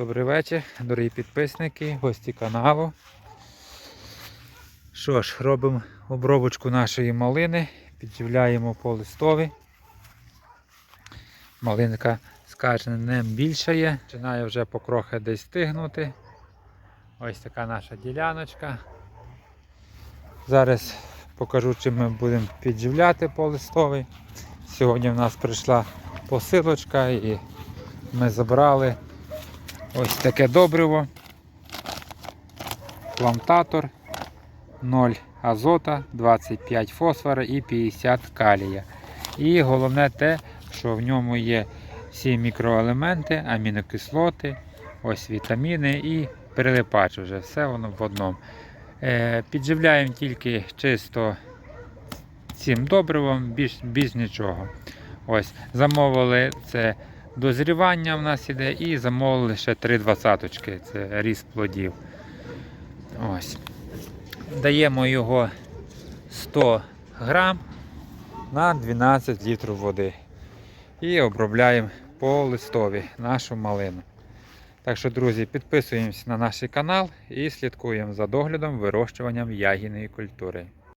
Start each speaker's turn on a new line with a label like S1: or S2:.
S1: Добрий вечір, дорогі підписники, гості каналу. Що ж, робимо обробочку нашої малини, підживляємо по листові. Малинка з кожним днем більшає, починає вже покрохи десь стигнути. Ось така наша діляночка. Зараз покажу, чим ми будемо підживляти по листовій. Сьогодні в нас прийшла посилочка і ми забрали ось таке добриво. Плантатор 0 азота, 25 фосфора і 50 калія. І головне те, що в ньому є всі мікроелементи, амінокислоти, ось вітаміни і перелипач вже все воно в одному. Е, підживляємо тільки чисто цим добривом, більш, більш нічого. Ось, замовили це дозрівання в нас іде і замовили ще 3 двадцяточки, це ріст плодів. Ось. Даємо його 100 грам на 12 літрів води. І обробляємо по листові нашу малину. Так що, друзі, підписуємося на наш канал і слідкуємо за доглядом вирощуванням ягідної культури.